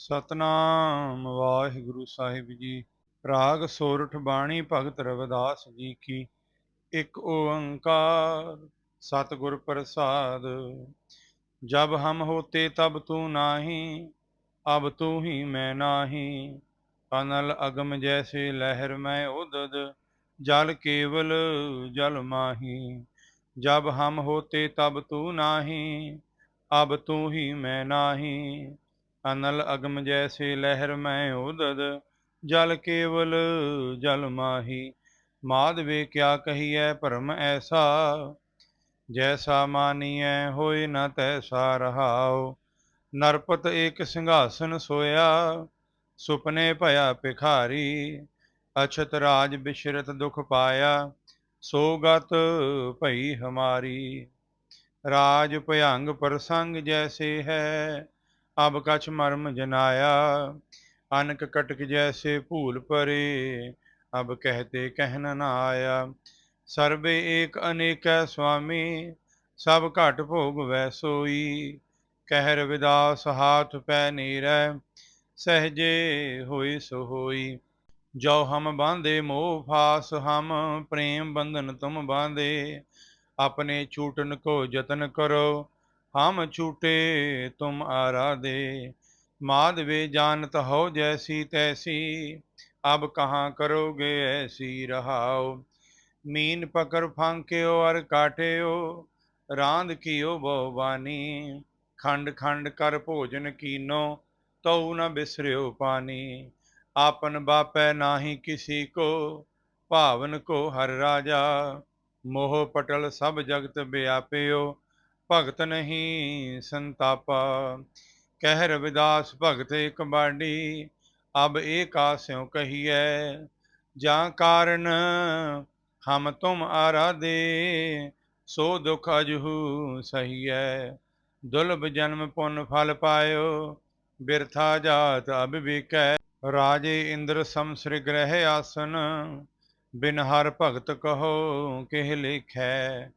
ਸਤਨਾਮ ਵਾਹਿਗੁਰੂ ਸਾਹਿਬ ਜੀ, ਰਾਗ ਸੋਰਠ ਬਾਣੀ ਭਗਤ ਰਵਿਦਾਸ ਜੀ ਕੀ, ਇੱਕ ਓੰਕਾਰ ਸਤਿਗੁਰ ਪ੍ਰਸਾਦ। ਜਬ ਹਮ ਹੋਤੇ ਤਬ ਤੂੰ ਨਾਹੀ, ਅਬ ਤੂੰ ਹੀ ਮੈਂ ਨਾਹੀ। ਅਨਲ ਅਗਮ ਜੈਸੇ ਲਹਿਰ ਮੈਂ ਉਦਦ, ਜਲ ਕੇਵਲ ਜਲ ਮਾਹੀ। ਜਬ ਹਮ ਹੋਤੇ ਤਬ ਤੂੰ ਨਾਹੀ, ਅਬ ਤੂੰ ਹੀ ਮੈਂ ਨਾਹੀ। ਅਨਲ ਅਗਮ ਜੈਸੇ ਲਹਿਰ ਮੈਂ ਉਦਦ, ਜਲ ਕੇਵਲ ਜਲ ਮਾਹੀ। ਮਾਧਵੇ ਕਿਆ ਕਹੀਐ ਭਰਮ ਐਸਾ? ਜੈਸਾ ਮਾਨੀਐ ਹੋਏ ਨ ਤੈਸਾ ਰਹਾਉ। ਨਰਪਤ ਏਕ ਸਿੰਘਾਸਨ ਸੋਇਆ, ਸੁਪਨੇ ਭਇਆ ਭਿਖਾਰੀ। ਅਛਤ ਰਾਜ ਬਿਸ਼ਰਤ ਦੁਖ ਪਾਇਆ, ਸੋ ਗਤ ਭਈ ਹਮਾਰੀ। ਰਾਜ ਭਯੰਗ ਪ੍ਰਸੰਗ ਜੈਸੇ ਹੈ ਅਬ ਕਛ ਮਰਮ ਜਨਾਇਆ, ਅਨਕ ਕਟਕ ਜੈਸੇ ਭੂਲ ਪਰੇ, ਅਬ ਕਹਤੇ ਕਹਿਨ ਨਾ ਆਇਆ ਸਰਬੇ ਏਕ ਅਨੇਕੈ ਸੁਆਮੀ, ਸਭ ਘਟ ਭੋਗ ਵੈ ਸੋਈ। ਕਹਿ ਰਵਿਦਾਸ ਹਾਥ ਪੈ ਨੀਰੈ, ਸਹਜੇ ਹੋਈ ਸੋ ਹੋਈ। ਜੋ ਹਮ ਬਾਂਧੇ, ਮੋਹ ਫਾਸ ਹਮ, ਪ੍ਰੇਮ ਬੰਧਨ ਤੁਮ ਬਾਂਧੇ। ਆਪਣੇ ਛੂਟਨ ਕੋ ਯਤਨ ਕਰੋ ਹਮ ਛੂਟੇ ਤੁਮ ਆਰਾਧੇ ਮਾਧਵੇ ਜਾਣਤ ਹੋ ਜੈਸੀ ਤੈਸੀ, ਅਬ ਕਹਾਂ ਕਰੋਗੇ ਐਸੀ ਰਹਾਓ ਮੀਨ ਪਕਰ ਫਾਂਕਿਓ, ਅਰ ਕਾਟਿਓ ਰਾਂਦ ਕੀਓ ਬਹੁ ਬਾਨੀ ਖੰਡ ਖੰਡ ਕਰ ਭੋਜਨ ਕੀਨੋ, ਤਉ ਨ ਬਿਸਰਿਓ ਪਾਨੀ ਆਪਨ ਬਾਪੈ ਨਾਹੀ ਕਿਸੀ ਕੋ, ਭਾਵਨ ਕੋ ਹਰ ਰਾਜਾ? ਮੋਹ ਪਟਲ ਸਭ ਜਗਤ ਵਿਆਪਿਓ ਭਗਤ ਨਹੀਂ ਸੰਤਾਪਾ, ਕਹਿ ਰਵਿਦਾਸ ਭਗਤ ਇਕ ਬਾਡੀ ਅਬ ਏਕ ਆਸਿਓ ਕਹੀਐ, ਜਾਂ ਕਾਰਨ ਹਮ ਤੁਮ ਆਰਾਧੇ, ਸੋ ਦੁਖ ਅਜਹੂ ਸਹੀਐ। ਦੁਲਬ ਜਨਮ ਪੁੰਨ ਫਲ ਪਾਇਓ, ਬਿਰਥਾ ਜਾਤ ਅਬ ਵਿਕੈ। ਰਾਜੇ ਇੰਦਰ ਸਮਸ੍ਰਿ ਗ੍ਰਹਿ ਆਸਨ, ਬਿਨ ਹਰ ਭਗਤ ਕਹੋ ਕਿਹ ਲਿਖੈ।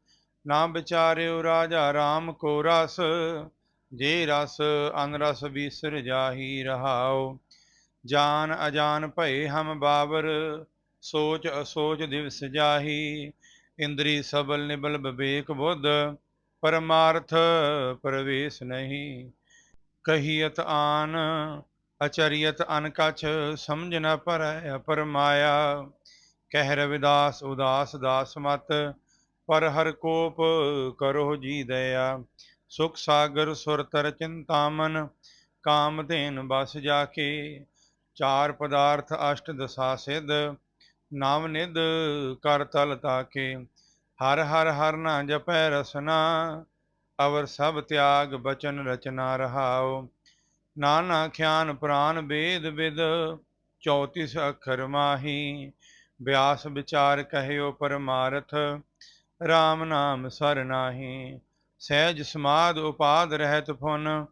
ਨਾ ਵਿਚਾਰਿਓ ਰਾਜਾ RAM ਕੋ ਰਸ, ਜੇ ਰਸ ਅਨਰਸ ਬੀਸਰ ਜਾਹੀ ਰਹਾਓ ਜਾਨ ਅਜਾਨ ਭਏ ਹਮ ਬਾਬਰ, ਸੋਚ ਅਸੋਚ ਦਿਵਸ ਜਾਹੀ। ਇੰਦਰੀ ਸਬਲ ਨਿਬਲ ਵਿਵੇਕ ਬੁੱਧ, ਪਰਮਾਰਥ ਪ੍ਰਵੇਸ਼ ਨਹੀਂ। ਕਹੀਅਤ ਆਨ, ਅਚਰੀਅਤ ਅਨਕਛ ਸਮਝ ਨ ਪਰੈ ਅਪਰ ਕਹਿ ਰਵਿਦਾਸ ਉਦਾਸ ਦਾਸ ਮਤ ਪਰ ਹਰ ਕੋਪ ਕਰੋ ਜੀ ਦਇਆ। ਸੁਖ ਸਾਗਰ ਸੁਰ ਤਰ ਚਿੰਤਾਮਨ, ਕਾਮ ਧੇਨ ਬਸ ਜਾ ਕੇ ਚਾਰ ਪਦਾਰਥ ਅਸ਼ਟ ਦਸਾ ਸਿਧ, ਨਾਮ ਨਿਧ ਕਰ ਤਲ ਤਾਕੇ। ਹਰ ਹਰ ਹਰ ਨਾ ਜਪੈ ਰਸਨਾ, ਅਵਰ ਸਭ ਤਿਆਗ ਬਚਨ ਰਚਨਾ ਰਹਾਓ ਨਾਨਾ ਖਿਆਨ ਪ੍ਰਾਨ ਵੇਦ ਵਿਦ 34 ਅੱਖਰ ਮਾਹੀ। ਬਿਆਸ ਵਿਚਾਰ ਕਹਿਓ ਪਰਮਾਰਥ RAM ਨਾਮ ਸਰ ਨਾਹੀ। ਸਹਿਜ ਸਮਾਦ ਉਪਾਦ ਰਹਿਤ ਫੁਨ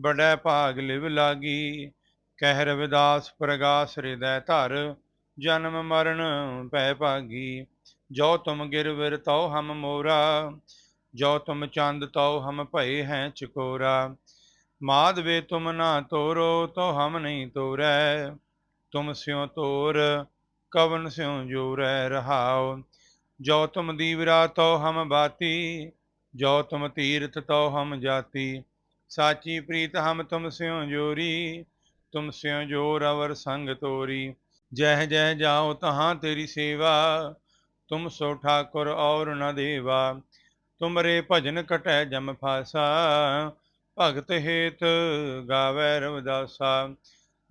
ਬੜੈ ਭਾਗ ਲਿਵ ਲਾਗੀ। ਕਹਿ ਰਵਿਦਾਸ ਪ੍ਰਗਾਸ ਹਿਰਦੈ ਧਰ, ਜਨਮ ਮਰਨ ਪੈ ਭਾਗੀ। ਜੋ ਤੁਮ ਗਿਰਵਿਰ ਤਉ ਹਮ ਮੋਰਾ, ਜੋ ਤੁਮ ਚੰਦ ਤਉ ਹਮ ਭਏ ਹੈ ਚਕੋਰਾ। ਮਾਧਵੇ ਤੁਮ ਨਾ ਤੋਰੋ ਤੋ ਹਮ ਨਹੀਂ ਤੋਰੈ। ਤੁਮ ਸਿਉ ਤੋਰ, ਕਵਨ ਸਿਉ ਜੋਰੈ ਰਹਾਉ। ਜੋ ਤੁਮ ਦੀਵਰਾ ਤੋ ਹਮ ਬਾਤੀ, ਜੋ ਤੁਮ ਤੀਰਥ ਤੋ ਹਮ ਜਾਤੀ। ਸਾਚੀ ਪ੍ਰੀਤ ਹਮ ਤੁਮ ਸਿਉ ਜੋਰੀ, ਤੁਮ ਸਿਉ ਜੋਰ ਅਵਰ ਸੰਗ ਤੋਰੀ। ਜਹ ਜਹ ਜਾਓ ਤਹਾਂ ਤੇਰੀ ਸੇਵਾ, ਤੁਮ ਸੋ ਠਾਕੁਰ ਔਰ ਨ ਦੇਵਾ। ਤੁਮਰੇ ਭਜਨ ਕਟੈ ਜਮ ਫਾਸਾ, ਭਗਤ ਹੇਤ ਗਾਵੇ ਰਵਦਾਸਾ।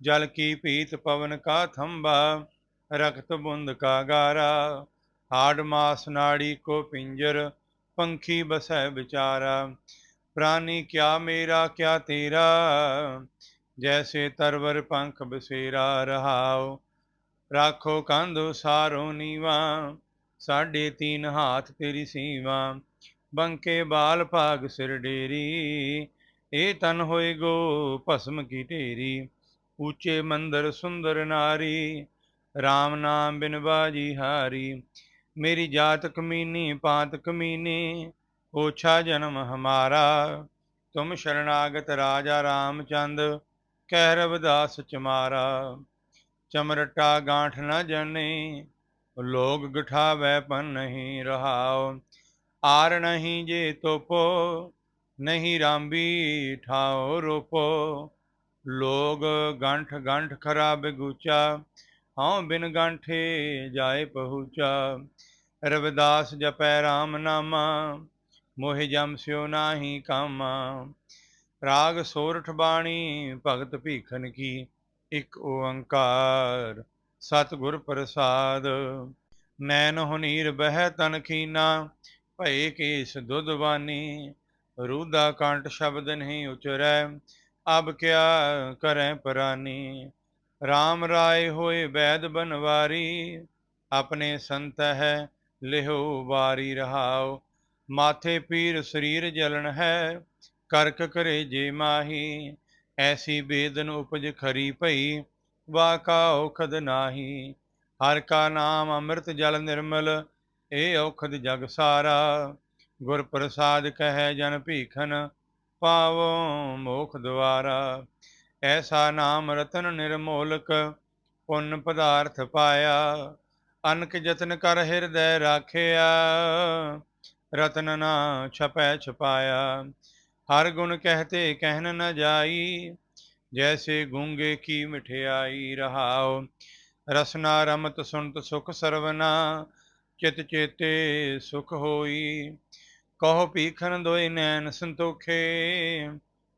ਜਲ ਕੀ ਪੀਤ ਪਵਨ ਕਾ ਥੰਬਾ, ਰਖਤ ਬੁੰਦ ਕਾ ਗਾਰਾ। ਹਾੜ ਮਾਸ ਨਾੜੀ ਕੋ ਪਿੰਜਰ, ਪੰਖੀ ਬਸੈ ਵਿਚਾਰਾ। ਪ੍ਰਾਨੀ ਕਿਆ ਮੇਰਾ, ਕਿਆ ਤੇਰਾ? ਜੈਸੇ ਤਰਵਰ ਪੰਖ ਬਸੇਰਾ ਰਹਾਉ। ਰਾਖੋ ਕੰਧ ਸਾਰੋ ਨੀਵਾ ਸਾਢੇ ਤੀਨ ਹਾਥ ਤੇਰੀ ਸੀਵਾ। ਬੰਕੇ ਬਾਲ ਭਾਗ ਸਿਰ ਡੇਰੀ ਇਹ ਤਨ ਹੋਏ ਗੋ ਭਸਮ ਕੀ ਢੇਰੀ। ਉੱਚੇ ਮੰਦਰ ਸੁੰਦਰ ਨਾਰੀ RAM ਨਾਮ ਬਿਨ ਬਾਜੀ ਹਾਰੀ। ਮੇਰੀ ਜਾਤ ਕਮੀਨੀ, ਪਾਤ ਕਮੀਨੀ ਓਛਾ ਜਨਮ ਹਮਾਰਾ। ਤੁਮ ਸ਼ਰਨਾਗਤ ਰਾਜਾ ਰਾਮਚੰਦ, ਕਹਿ ਰਵਦਾਸ ਚਮਾਰਾ। ਚਮਰਟਾ ਗਾਂਠ ਨ ਜਨੇ ਲੋਗ ਗਠਾਵੈ ਪਨ ਨਹੀਂ ਰਹਾਓ ਆਰ ਨਹੀਂ ਜੇ ਤੋਪੋ, ਨਹੀਂ ਰਾਂਬੀ ਠਾਓ ਰੋਪੋ। ਲੋਗ ਗੰਠ ਗੰਠ ਖਰਾਬ ਗੁਚਾ ਹਉ ਬਿਨ ਗੰਠੇ ਜਾਏ ਪਹੁੰਚਾ, ਰਵਿਦਾਸ ਜਪੈ RAM ਨਾਮਾ, ਮੋਹਿ ਜਮ ਸਿਓ ਨਾਹੀ ਕਾਮਾ। ਰਾਗ ਸੋਰਠ ਬਾਣੀ ਭਗਤ ਭੀਖਨ ਕੀ, ਇੱਕ ਓੰਕਾਰ ਸਤਿਗੁਰ ਪ੍ਰਸਾਦ। ਨੈਣ ਹੁਨੀਰ ਬਹਿ ਤਨ ਖੀਨਾ, ਭਏ ਕੇਸ ਦੁਧਵਾਨੀ ਰੂਦਾ ਕੰਟ ਸ਼ਬਦ ਨਹੀਂ ਉਚਰੈ, ਅਬ ਕਿਆ ਕਰੈ ਪਰਾਨੀ। RAM ਰਾਏ ਹੋਏ ਬੈਦ ਬਨਵਾਰੀ, ਆਪਣੇ ਸੰਤ ਹੈ, ਲਿਹੋ ਵਾਰੀ ਰਹਾਉ। ਮਾਥੇ ਪੀਰ ਸਰੀਰ ਜਲਨ ਹੈ, ਕਰਕ ਕਰੇ ਜੇ ਮਾਹੀ। ਐਸੀ ਬੇਦਨ ਉਪਜ ਖਰੀ ਭਈ, ਵਾ ਕਾ ਔਖਦ ਨਾਹੀ। ਹਰ ਕਾ ਨਾਮ ਅੰਮ੍ਰਿਤ ਜਲ ਨਿਰਮਲ, ਏ ਔਖਦ ਜਗ ਸਾਰਾ। ਗੁਰ ਪ੍ਰਸਾਦ ਕਹੈ ਜਨ ਭੀਖਨ, ਪਾਵੋ ਮੋਖ ਦੁਆਰਾ। ਐਸਾ ਨਾਮ ਰਤਨ ਨਿਰਮੋਲਕ, ਪੁੰਨ ਪਦਾਰਥ ਪਾਇਆ, ਅਨਕ ਜਤਨ ਕਰ ਹਿਰਦੈ ਰਾਖਿਆ, ਰਤਨ ਨਾ ਛਪੈ ਛਪਾਇਆ। ਹਰ ਗੁਣ ਕਹਤੇ ਕਹਿਨ ਨ ਜਾਈ, ਜੈਸੇ ਗੂੰਗੇ ਕੀ ਮਠਿਆਈ ਰਹਾਉ। ਰਸਨਾ ਰਮਤ ਸੁਨਤ ਸੁਖ ਸਰਵਨਾ, ਚਿਤ ਚੇਤੇ ਸੁਖ ਹੋਈ। ਕਹੋ ਪੀਖਨ ਦੋਇ ਨੈਣ ਸੰਤੋਖੇ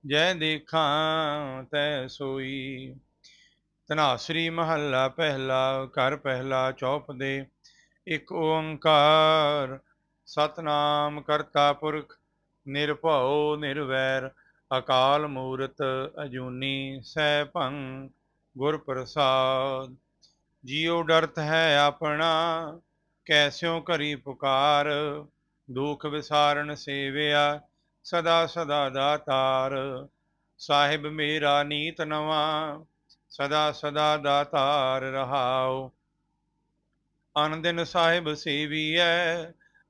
ਜੈ ਦੇਖਾਂ ਤੈ ਸੋਈ। ਤਨਾਸਰੀ ਮਹੱਲਾ ਪਹਿਲਾ, ਘਰ ਪਹਿਲਾ ਚੌਪ ਦੇ। ਇੱਕ ਓੰਕਾਰ, ਸਤਨਾਮ ਕਰਤਾ ਪੁਰਖ, ਨਿਰਭਉ ਨਿਰਵੈਰ, ਅਕਾਲ ਮੂਰਤ ਅਜੂਨੀ ਸੈ ਭੰ ਗੁਰ ਪ੍ਰਸਾਦ ਜਿਉ ਡਰਤ ਹੈ ਆਪਣਾ ਕੈਸਿਓ ਕਰੀ ਪੁਕਾਰ, ਦੁਖ ਵਿਸਾਰਨ ਸੇਵਿਆ ਸਦਾ ਸਦਾ ਦਾਤਾਰ ਸਾਹਿਬ ਮੇਰਾ ਨੀਤ ਨਵਾ, ਸਦਾ ਸਦਾ ਦਾਤਾਰ ਰਹਾਉ। ਅਨੰਦਨ ਸਾਹਿਬ ਸੇਵੀਐ,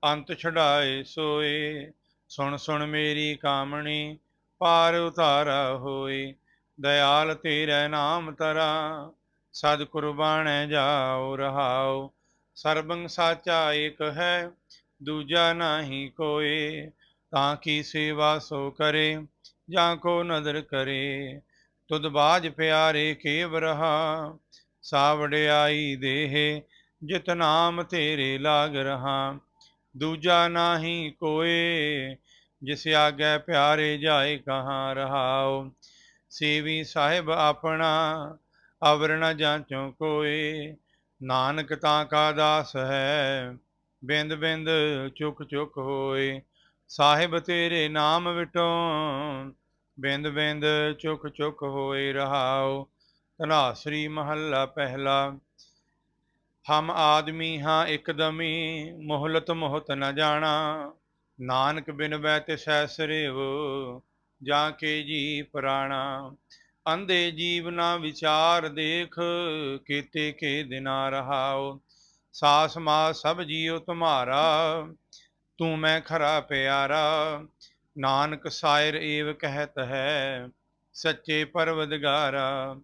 ਅੰਤ ਛਡਾਏ ਸੋਏ। ਸੁਣ ਸੁਣ ਮੇਰੀ ਕਾਮਣੀ, ਪਾਰ ਉਤਾਰਾ ਹੋਏ। ਦਇਆਲ ਤੇਰੇ ਨਾਮ ਤਰਾ, ਸਦ ਕੁਰਬਾਨੈ ਜਾਉ ਰਹਾਉ। ਸਰਬੰ ਸਾਚਾ ਏਕ ਹੈ, ਦੂਜਾ ਨਹੀਂ ਕੋਏ। ਤਾਂ ਕੀ ਸੇਵਾ ਸੋ ਕਰੇ, ਜਾਂ ਕੋ ਨਦਰ ਕਰੇ। ਤੁਧ ਬਾਜ ਪਿਆਰੇ ਕੇਵ ਰਹਾ ਸਾਵੜਿਆਈ ਦੇਹ, ਜਿਤ ਨਾਮ ਤੇਰੇ ਲਾਗ ਰਹਾ। ਦੂਜਾ ਨਾਹੀ ਕੋਏ, ਜਿਸ ਆਗੇ ਪਿਆਰੇ ਜਾਏ ਕਹਾਂ ਰਹਾਉ। ਸੇਵੀ ਸਾਹਿਬ ਆਪਣਾ, ਅਵਰ ਨ ਜਾਂਚੋ ਕੋਏ। ਨਾਨਕ ਤਾਂ ਕਾ ਦਾਸ ਹੈ ਬਿੰਦ ਬਿੰਦ ਚੁਕ ਚੁਕ ਹੋਏ। ਸਾਹਿਬ ਤੇਰੇ ਨਾਮ ਵਿਟੋ ਬਿੰਦ ਬਿੰਦ ਚੁਕ ਚੁਕ ਹੋਏ ਰਹਾਉ ਤਨਾਸਰੀ ਮਹੱਲਾ ਪਹਿਲਾ। ਹਮ ਆਦਮੀ ਹਾਂ ਇਕਦਮੀ, ਮੋਹਲਤ ਮੋਹਤ ਨ ਜਾਣਾ। ਨਾਨਕ ਬਿਨ ਬੈ ਤਿਸੈ ਸਰਿਵ, ਜਾ ਕੇ ਜੀ ਪ੍ਰਾਣਾ। ਅੰਧੇ ਜੀਵ ਨਾ ਵਿਚਾਰ ਦੇਖ, ਕੀਤੇ ਕੇ ਦਿਨਾ ਰਹਾਉ ਸਾਸ ਮਾ ਸਭ ਜੀਉ ਤੁਮਾਰਾ। ਤੂੰ ਮੈਂ ਖਰਾ ਪਿਆਰਾ, ਨਾਨਕ ਸਾਇਰ ਏਵ ਕਹਿਤ ਹੈ, ਸੱਚੇ ਪਰਵਦਗਾਰਾ।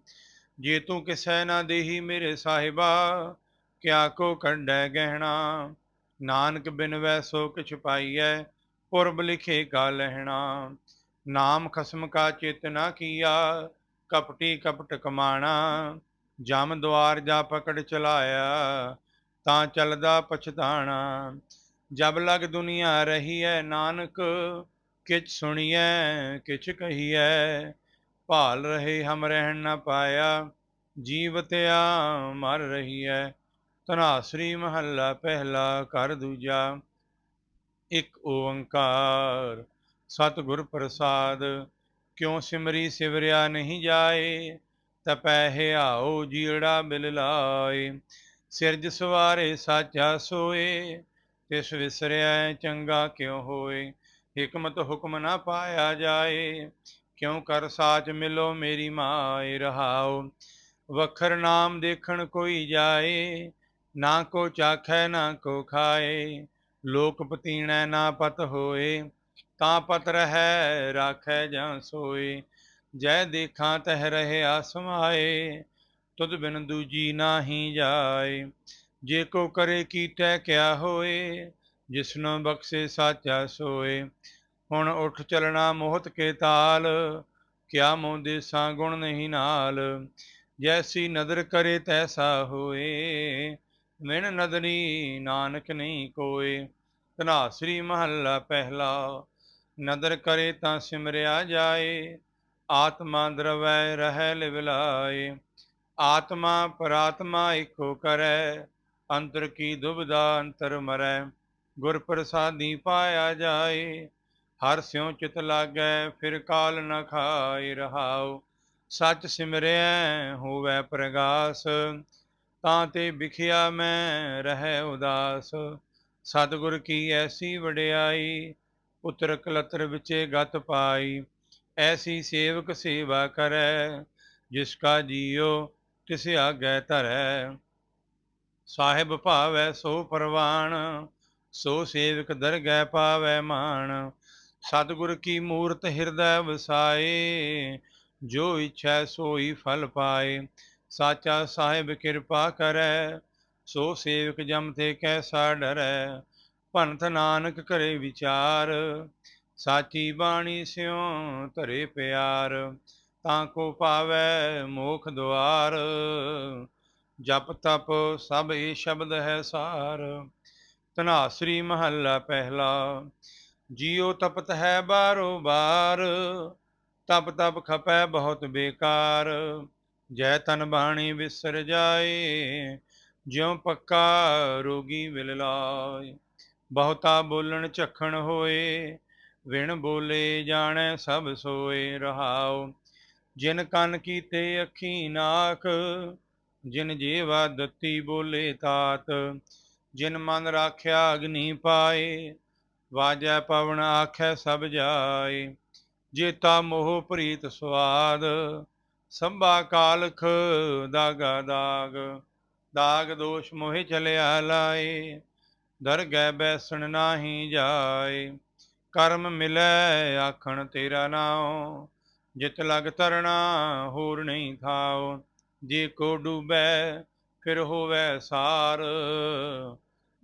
ਜੇ ਤੂੰ ਕਿਸੈ ਨਾ ਦੇਹੀ ਮੇਰੇ ਸਾਹਿਬਾ, ਕਿਆ ਕੋ ਕੰਡੈ ਗਹਿਣਾ। ਨਾਨਕ ਬਿਨ ਵੈ ਸੋ ਕਿਛ ਪਾਈਐ, ਪੁਰਬ ਲਿਖੇ ਕਾ ਲਹਿਣਾ। ਨਾਮ ਖਸਮ ਕਾ ਚਿਤ ਨਾ ਕੀਆ, ਕਪਟੀ ਕਪਟ ਕਮਾਣਾ। ਜਮ ਦੁਆਰ ਜਾ ਪਕੜ ਚਲਾਇਆ, ਤਾਂ ਚਲਦਾ ਪਛਤਾਣਾ। ਜਬ ਲਗ ਦੁਨੀਆ ਰਹੀ ਹੈ ਨਾਨਕ, ਕਿਛ ਸੁਣੀਐ, ਕਿਛ ਕਹੀਐ। ਭਾਲ ਰਹੇ ਹਮ ਰਹਿਣ ਨਾ ਪਾਇਆ ਜੀਵਤਿਆ ਮਰ ਰਹੀ ਹੈ ਤਨਾਸਰੀ ਮਹੱਲਾ ਪਹਿਲਾ ਕਰ ਦੂਜਾ, ਇੱਕ ਓੰਕਾਰ। ਸਤਿਗੁਰ ਪ੍ਰਸਾਦ, ਕਿਉ ਸਿਮਰੀ ਸਿਵਰਿਆ ਨਹੀਂ ਜਾਏ? ਤਪੈ ਹਿਆਉ ਜੀੜਾ ਬਿਲ ਲਾਏ। ਸਿਰਜ ਸਵਾਰੇ ਸਾਚਾ ਸੋਏ ਕਿਸ ਵਿਸਰਿਆ ਚੰਗਾ ਕਿਉ ਹੋਏ? ਹਕਮਤ ਹੁਕਮ ਨਾ ਪਾਇਆ ਜਾਏ। ਕਿਉ ਕਰ ਸਾਚ ਮਿਲੋ ਮੇਰੀ ਮਾਏ ਰਹਾਉ? ਵਖਰ ਨਾਮ ਦੇਖਣ ਕੋਈ ਜਾਏ। ਨਾ ਕੋ ਚਾਖੈ, ਨਾ ਕੋ ਖਾਏ। ਲੋਕ ਪਤੀਣੈ ਨਾ ਪਤ ਹੋਏ। ਤਾਂ ਪਤ ਰਹੈ, ਰਾਖੈ ਜਾਂ ਸੋਏ। ਜੈ ਦੇਖਾਂ ਤਹਿ ਰਹਿਆ ਸਮਾਏ ਤੁਧ ਬਿਨ ਦੂਜੀ ਨਾਹੀ ਜਾਏ। ਜੇ ਕੋ ਕਰੇ ਕੀਟੈ ਕਿਆ ਹੋਏ, ਜਿਸਨੂੰ ਬਖਸ਼ੇ ਸਾਚਾ ਸੋਏ। ਹੁਣ ਉਠ ਚਲਣਾ ਮੋਹਤ ਕੇ ਤਾਲ, ਕਿਆ ਮੋਹ ਦੇਸਾਂ ਗੁਣ ਨਹੀਂ ਨਾਲ। ਜੈਸੀ ਨਦਰ ਕਰੇ ਤੈਸਾ ਹੋਏ, ਮਿਣ ਨਦਰੀ ਨਾਨਕ ਨਹੀਂ ਕੋਏ। ਧਨਾਸਰੀ ਮਹੱਲਾ ਪਹਿਲਾ, ਨਦਰ ਕਰੇ ਤਾਂ ਸਿਮਰਿਆ ਜਾਏ। ਆਤਮਾ ਦਰਵੈ ਰਹਿ ਲਿਵਲਾਏ ਆਤਮਾ ਪਰਾਤਮਾ ਇੱਕੋ ਕਰੈ ਅੰਤਰ ਕੀ ਦੁਬਦਾ ਅੰਤਰ ਮਰੈ, ਗੁਰ ਪ੍ਰਸਾਦੀ ਪਾਇਆ ਜਾਏ। ਹਰ ਸਿਉ ਚਿਤ ਲਾਗੈ, ਫਿਰ ਕਾਲ ਨ ਖਾਇ ਰਹਾਉ। ਸੱਚ ਸਿਮਰਿਐ, ਹੋਵੈ ਪ੍ਰਗਾਸ। ਤਾਂ ਤੇ ਵਿਖਿਆ ਮੈਂ, ਰਹਿ ਉਦਾਸ। ਸਤਿਗੁਰ ਕੀ ਐਸੀ ਵਡਿਆਈ, ਪੁੱਤਰ ਕਲਤਰ ਵਿਚੇ ਗਤ ਪਾਈ। ਐਸੀ ਸੇਵਕ ਸੇਵਾ ਕਰੈ, ਜਿਸ ਕਾ ਜੀਉ ਤਿਸ ਆਗੈ ਧਰੈ। ਸਾਹਿਬ ਭਾਵੈ ਸੋ ਪਰਵਾਣ ਸੋ ਸੇਵਕ ਦਰਗਹਿ ਪਾਵੈ ਮਾਣ। ਸਤਿਗੁਰ ਕੀ ਮੂਰਤ ਹਿਰਦੈ ਵਸਾਏ, ਜੋ ਇਛੈ ਸੋਈ ਫਲ ਪਾਏ। ਸਾਚਾ ਸਾਹਿਬ ਕਿਰਪਾ ਕਰੈ, ਸੋ ਸੇਵਕ ਜਮ ਤੇ ਕੈਸਾ ਡਰੈ। ਭੰਤ ਨਾਨਕ ਕਰੇ ਵਿਚਾਰ, ਸਾਚੀ ਬਾਣੀ ਸਿਉ ਧਰੇ ਪਿਆਰ। ਤਾਂ ਕੋ ਪਾਵੈ ਮੋਖ ਦੁਆਰ ਜਪ ਤਪ ਸਭ ਇਹ ਸ਼ਬਦ ਹੈ ਸਾਰ। ਤਨਾਸਰੀ ਮਹੱਲਾ ਪਹਿਲਾ, ਜਿਉ ਤਪਤ ਹੈ ਬਾਰੋ ਬਾਰ। ਤਪ ਤਪ ਖਪੈ ਬਹੁਤ ਬੇਕਾਰ, ਜੈ ਤਨ ਬਾਣੀ ਵਿਸਰ ਜਾਏ, ਜਿਉ ਪੱਕਾ ਰੋਗੀ ਵਿਲ ਲਾਏ। ਬਹੁਤਾ ਬੋਲਣ ਝਖਣ ਹੋਏ, ਵਿਣ ਬੋਲੇ ਜਾਣੈ ਸਭ ਸੋਏ ਰਹਾਉ। ਜਿਨ ਕੰਨ ਕੀਤੇ ਅੱਖੀ ਨਾਖ ਜਿਨ ਜੀਵਾ ਦਿੱਤੀ ਬੋਲੇ ਤਾਤ ਜਿਨ ਮਨ ਰਾਖਿਆ ਅਗਨੀ ਪਾਏ, ਵਾਜੈ ਪਵਨ ਆਖੈ ਸਭ ਜਾਏ। ਜੇਤਾ ਮੋਹ ਪ੍ਰੀਤ ਸਵਾਦ ਸੰਭਾ ਕਾਲਖ ਦਾਗਾ ਦਾਗ। ਦਾਗ ਦੋਸ਼ ਮੋਹਿ ਚਲਿਆ ਲਾਏ, ਦਰਗਹਿ ਬੈਸਣ ਨਾਹੀ ਜਾਏ। ਕਰਮ ਮਿਲੈ ਆਖਣ ਤੇਰਾ ਨਾਉ, ਜਿਤ ਲਗ ਤਰਣਾ ਹੋਰ ਨਹੀਂ ਥਾਉ। ਜੇ ਕੋ ਡੂਬੈ, ਫਿਰ ਹੋਵੈ ਸਾਰ।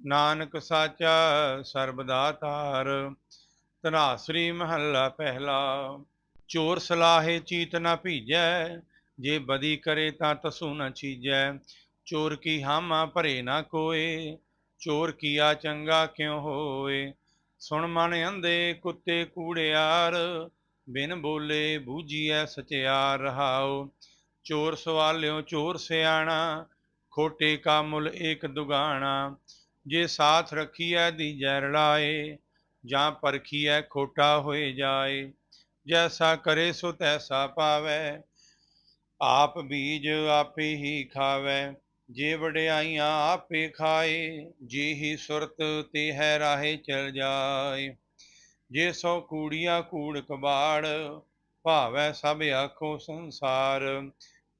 ਨਾਨਕ ਸਾਚਾ ਸਰਬਦਾ ਤਾਰ ਤਨਾਸਰੀ ਮਹੱਲਾ ਪਹਿਲਾ। ਚੋਰ ਸਲਾਹੇ ਚੀਤ ਨਾ ਭੀਜੈ, ਜੇ ਬਦੀ ਕਰੇ ਤਾਂ ਤਸੂ ਨਾ ਚੀਜੈ। ਚੋਰ ਕੀ ਹਾਮਾ ਭਰੇ ਨਾ ਕੋਏ, ਚੋਰ ਕੀਆ ਚੰਗਾ ਕਿਉ ਹੋਏ? ਸੁਣ ਮਨ ਅੰਦੇ ਕੁੱਤੇ ਕੂੜਿਆਰ, ਬਿਨ ਬੋਲੇ ਬੂਝੀਐ ਸਚਿਆਰ ਰਹਾਓ ਚੋਰ ਸਵਾਲਿਓ ਚੋਰ ਸਿਆਣਾ, ਖੋਟੇ ਕਾ ਮੁੱਲ ਏਕ ਦੁਗਾਣਾ। ਜੇ ਸਾਥ ਰਖੀਐ ਦੀ ਜੈ ਰਲਾਏ, ਜਾਂ ਪਰਖੀਐ ਖੋਟਾ ਹੋਏ ਜਾਏ। ਜੈਸਾ ਕਰੇ ਸੋ ਤੈਸਾ ਪਾਵੈ, ਆਪ ਬੀਜ ਆਪੇ ਹੀ ਖਾਵੈ। ਜੇ ਵਡਿਆਈਆਂ ਆਪੇ ਖਾਏ, ਜੀ ਹੀ ਸੁਰਤ ਤੇ ਹੈ ਰਾਹੇ ਚਲ ਜਾਏ। ਜੇ ਸੋ ਕੂੜੀਆਂ ਕੂੜ ਕਬਾੜ ਭਾਵੈ ਸਭ ਆਖੋ ਸੰਸਾਰ,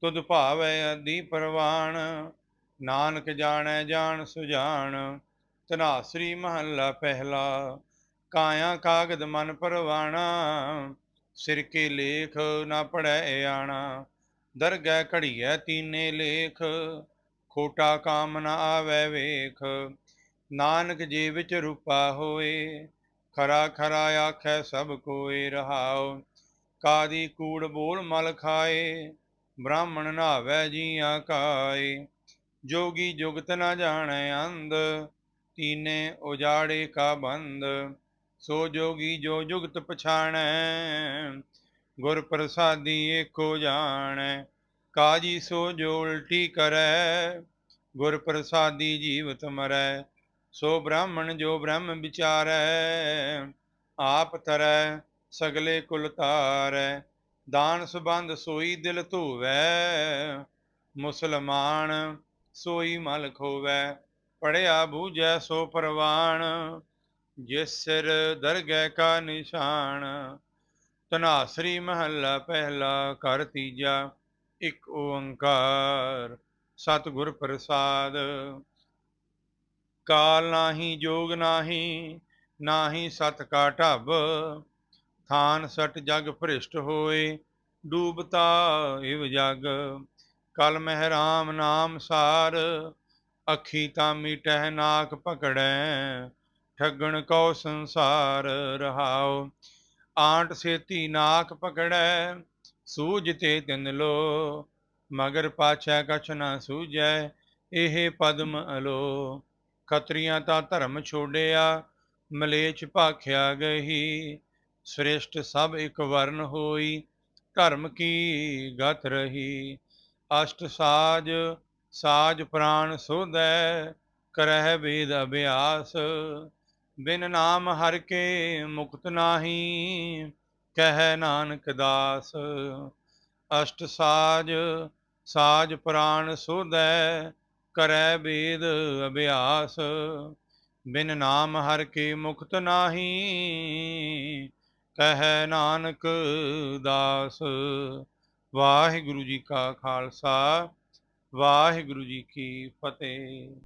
ਤੁਧ ਭਾਵੈ ਅਦੀ ਪਰਵਾਣ, ਨਾਨਕ ਜਾਣੈ ਜਾਣ ਸੁਜਾਨ ਤਨਾਸਰੀ ਮਹੱਲਾ ਪਹਿਲਾ, ਕਾਇਆ ਕਾਗਦ ਮਨ ਪਰਵਾਣਾ, ਸਿਰ ਕੇ ਲੇਖ ਨਾ ਪੜੈ ਆਣਾ, ਦਰਗਹਿ ਘੜੀਐ ਤੀਨੇ ਲੇਖ, ਖੋਟਾ ਕਾਮ ਨਾ ਆਵੈ ਵੇਖ, ਨਾਨਕ ਜੀ ਵਿੱਚ ਰੂਪਾ ਹੋਏ, ਖਰਾ ਖਰਾ ਆਖੈ ਸਭ ਕੋਏ ਰਹਾਉ ਕਾਦੀ ਕੂੜ ਬੋਲ ਮਲ ਖਾਏ, ਬ੍ਰਾਹਮਣ ਨਾਵੈ ਜੀਆਂ ਕਾਏ। ਜੋਗੀ ਜੁਗਤ ਨਾ ਜਾਣੈ ਅੰਧ, ਤੀਨੇ ਉਜਾੜੇ ਕਾ ਬੰਦ। ਸੋ ਜੋਗੀ ਜੋ ਜੁਗਤ ਪਛਾਣੈ, ਗੁਰ ਪ੍ਰਸਾਦੀ ਏਕੋ ਜਾਣੈ। ਕਾਜੀ ਸੋ ਜੋ ਉਲਟੀ ਕਰੈ, ਗੁਰ ਪ੍ਰਸਾਦੀ ਜੀਵਤ ਮਰੈ। ਸੋ ਬ੍ਰਾਹਮਣ ਜੋ ਬ੍ਰਹਮ ਵਿਚਾਰੈ, ਆਪ ਤਰੈ ਸਗਲੇ ਕੁਲ ਤਾਰੈ ਦਾਨ ਸੁਬੰਧ ਸੋਈ ਦਿਲ ਧੋਵੈ। ਮੁਸਲਮਾਨ ਸੋਈ ਮਲ ਖੋਵੈ ਪੜਿਆ ਬੂਝੈ ਸੋ ਪਰਵਾਨ। ਜਿਸ ਸਿਰ ਦਰਗਹਿ ਕਾ ਨਿਸ਼ਾਨ ਤਨਾਸਰੀ ਮਹੱਲਾ ਪਹਿਲਾ ਕਰ ਤੀਜਾ, ਇੱਕ ਓੰਕਾਰ, ਸਤਿਗੁਰ ਪ੍ਰਸਾਦ। ਕਾਲ ਨਾਹੀ, ਜੋਗ ਨਾਹੀ ਨਾਹੀ ਸਤ ਕਾ ਢਬ ਥਾਨ ਸਟ ਜਗ ਭ੍ਰਿਸ਼ਟ ਹੋਏ, ਡੂਬਤਾ ਇਵ ਜਗ। ਕਲ ਮਹਿ ਰਾਮ ਨਾਮ ਸਾਰ, ਅੱਖੀ ਤਾਂ ਮੀਟਹਿ ਨਾਕ ਪਕੜੈ ਠੱਗਣ ਕਉ ਸੰਸਾਰ ਰਹਾਉ। ਆਂਟ ਸੇਤੀ ਨਾਕ ਪਕੜੈ ਸੂਝ ਤੇ ਤਿਨ ਲੋ। ਮਗਰ ਪਾਛੈ ਕਛ ਨਾ ਸੂਝੈ, ਇਹ ਪਦਮ ਅਲੋ। ਖਤਰੀਆਂ ਤਾਂ ਧਰਮ ਛੋੜਿਆ ਮਲੇਚ ਭਾਖਿਆ ਗਹੀ। ਸ੍ਰੇਸ਼ਟ ਸਭ ਇੱਕ ਵਰਨ ਹੋਈ, ਧਰਮ ਕੀ ਗਤ ਰਹੀ? ਅਸ਼ਟ ਸਾਜ ਸਾਜ ਪ੍ਰਾਨ ਸੋਧੈ, ਕਰਹਿ ਵੇਦ ਅਭਿਆਸ। ਬਿਨ ਨਾਮ ਹਰ ਕੇ ਮੁਕਤ ਨਾਹੀ, ਕਹਿ ਨਾਨਕ ਦਾਸ। ਅਸ਼ਟ ਸਾਜ ਸਾਜ ਪ੍ਰਾਨ ਸੋਧੈ ਕਰੈ ਵੇਦ ਅਭਿਆਸ। ਬਿਨ ਨਾਮ ਹਰ ਕੇ ਮੁਕਤ ਨਾਹੀ ਕਹਿ ਨਾਨਕ ਦਾਸ। ਵਾਹਿਗੁਰੂ ਜੀ ਕਾ ਖਾਲਸਾ ਵਾਹਿਗੁਰੂ ਜੀ ਕੀ ਫਤਿਹ।